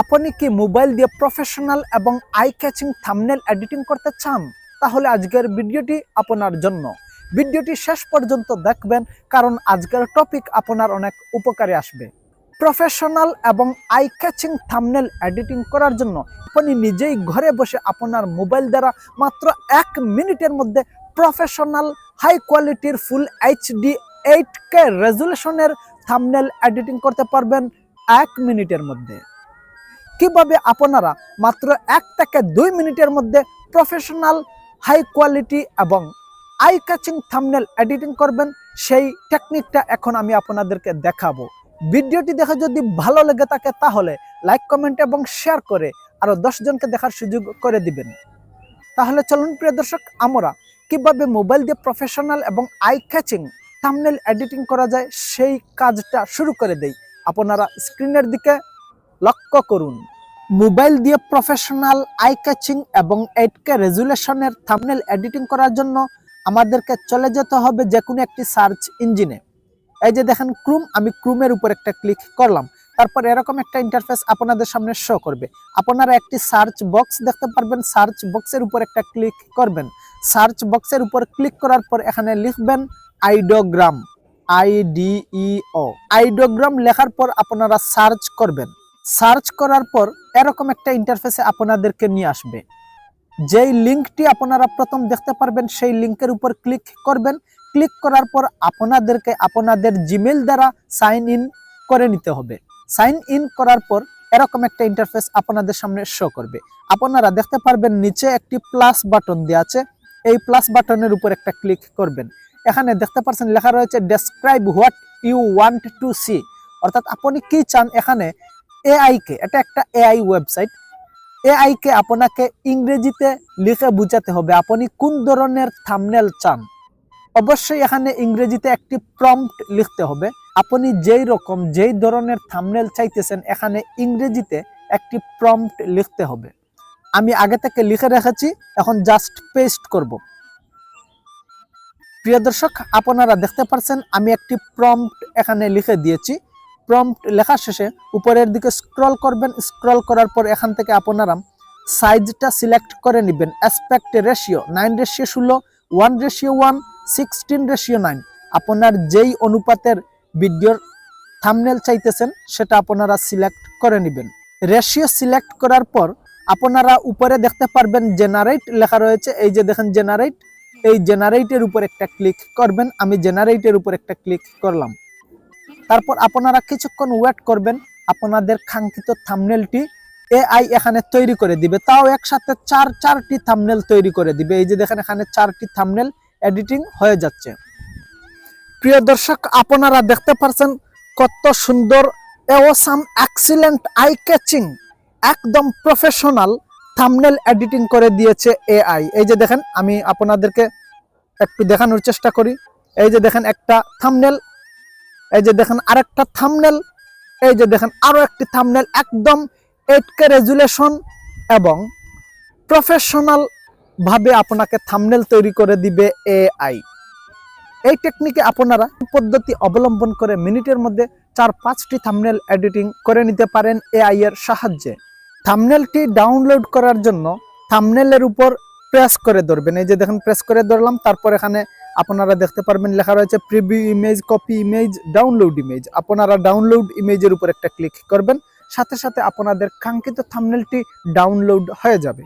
আপনি কি মোবাইল দিয়ে প্রফেশনাল এবং আই ক্যাচিং থামনেল এডিটিং করতে চান? তাহলে আজকের ভিডিওটি আপনার জন্য। ভিডিওটি শেষ পর্যন্ত দেখবেন, কারণ আজকের টপিক আপনার অনেক উপকারে আসবে। প্রফেশনাল এবং আই ক্যাচিং থামনেল এডিটিং করার জন্য আপনি নিজেই ঘরে বসে আপনার মোবাইল দ্বারা মাত্র এক মিনিটের মধ্যে প্রফেশনাল হাই কোয়ালিটির ফুল এইচডি এইট কে রেজুলেশনের থামনেল এডিটিং করতে পারবেন এক মিনিটের মধ্যে। কীভাবে আপনারা মাত্র এক থেকে দুই মিনিটের মধ্যে প্রফেশনাল হাই কোয়ালিটি এবং আই ক্যাচিং থামনেল এডিটিং করবেন, সেই টেকনিকটা এখন আমি আপনাদেরকে দেখাবো। ভিডিওটি দেখে যদি ভালো লেগে থাকে তাহলে লাইক কমেন্ট এবং শেয়ার করে আরও জনকে দেখার সুযোগ করে দিবেন। তাহলে চলুন প্রিয় দর্শক, আমরা কীভাবে মোবাইল দিয়ে প্রফেশনাল এবং আই ক্যাচিং থামনেল এডিটিং করা যায়, সেই কাজটা শুরু করে দেই। আপনারা স্ক্রিনের দিকে লক্ষ্য করুন, মোবাইল দিয়ে প্রফেশনাল আই ক্যাচিং এবং এইট কে রেজুলেশনের থামনেল এডিটিং করার জন্য আমাদেরকে চলে যেতে হবে যে কোনো একটি সার্চ ইঞ্জিনে এই যে দেখেন ক্রুম আমি ক্রুমের উপর একটা ক্লিক করলাম। তারপর এরকম একটা ইন্টারফেস আপনাদের সামনে শো করবে। আপনারা একটি সার্চ বক্স দেখতে পারবেন সার্চ বক্সের উপর একটা ক্লিক করবেন। সার্চ বক্সের উপর ক্লিক করার পর এখানে লিখবেন আইডোগ্রাম আইডিইও আইডোগ্রাম লেখার পর আপনারা সার্চ করবেন। সার্চ করার পর এরকম একটা ইন্টারফেসে আপনাদেরকে নিয়ে আসবে। যেই লিঙ্কটি আপনারা প্রথম দেখতে পারবেন, সেই লিঙ্কের উপর ক্লিক করবেন। ক্লিক করার পর আপনাদেরকে আপনাদের জিমেল দ্বারা সাইন ইন করে নিতে হবে। সাইন ইন করার পর এরকম একটা ইন্টারফেস আপনাদের সামনে শো করবে। আপনারা দেখতে পারবেন নিচে একটি প্লাস বাটন দেওয়া আছে। এই প্লাস বাটনের উপর একটা ক্লিক করবেন। এখানে দেখতে পাচ্ছেন লেখা রয়েছে describe what you want to see অর্থাৎ আপনি কি চান এখানে? এআই কে, এটা একটা এআই ওয়েবসাইট এআই কে আপনাকে ইংরেজিতে লিখে বুঝাতে হবে, আপনি কোন ধরনের থামনেল চান। অবশ্যই এখানে ইংরেজিতে একটি প্রম্পট লিখতে হবে। আপনি যেই রকম, যেই ধরনের থামনেল চাইতেছেন, এখানে ইংরেজিতে একটি প্রম্পট লিখতে হবে। আমি আগে থেকে লিখে রেখেছি, এখন জাস্ট পেস্ট করব। প্রিয় দর্শক, আপনারা দেখতে পাচ্ছেন আমি একটি প্রম্পট এখানে লিখে দিয়েছি। প্রম্পট লেখা শেষে উপরের দিকে স্ক্রল করবেন স্ক্রল করার পর এখান থেকে আপনারা সাইজটা সিলেক্ট করে নেবেন অ্যাসপেক্ট রেশিও নাইন রেশিও ষোলো one ratio one sixteen ratio nine আপনার যেই অনুপাতের ভিডিওর থামনেল চাইতেছেন, সেটা আপনারা সিলেক্ট করে নেবেন। রেশিও সিলেক্ট করার পর আপনারা উপরে দেখতে পারবেন জেনারেট লেখা রয়েছে, এই যে দেখেন জেনারেট এই জেনারেটের উপর একটা ক্লিক করবেন, আমি জেনারেটের উপর একটা ক্লিক করলাম। তারপর আপনারা কিছুক্ষণ ওয়েট করবেন, আপনাদের কাঙ্ক্ষিত থামনেলটি এআই এখানে তৈরি করে দিবে। তাও একসাথে চার, চারটি থামনেল তৈরি করে দিবে। এই যে দেখেন, এখানে চারটি থামনেল এডিটিং হয়ে যাচ্ছে। প্রিয় দর্শক, আপনারা দেখতে পারছেন কত সুন্দর এওসাম এক্সিলেন্ট আই ক্যাচিং একদম প্রফেশনাল থামনেল এডিটিং করে দিয়েছে এআই এই যে দেখেন, আমি আপনাদেরকে একটু দেখানোর চেষ্টা করি। এই যে দেখেন, একটা থামনেল এই যে দেখেন আরেকটা থামনেল এই যে দেখেন আরও একটি থামনেল একদম এইট কে রেজুলেশন এবং প্রফেশনাল ভাবে আপনাকে থামনেল তৈরি করে দিবে এআই এই টেকনিকে আপনারা পদ্ধতি অবলম্বন করে মিনিটের মধ্যে চার পাঁচটি থামনেল এডিটিং করে নিতে পারেন এআই এর সাহায্যে। থামনেলটি ডাউনলোড করার জন্য থামনেলের উপর প্রেস করে ধরবেন। এই যে দেখেন প্রেস করে ধরলাম, তারপর এখানে আপনারা দেখতে পারবেন লেখা রয়েছে preview image copy image download image আপনারা ডাউনলোড ইমেজের উপর একটা ক্লিক করবেন, সাথে সাথে আপনাদের কাঙ্ক্ষিত থামনেলটি ডাউনলোড হয়ে যাবে।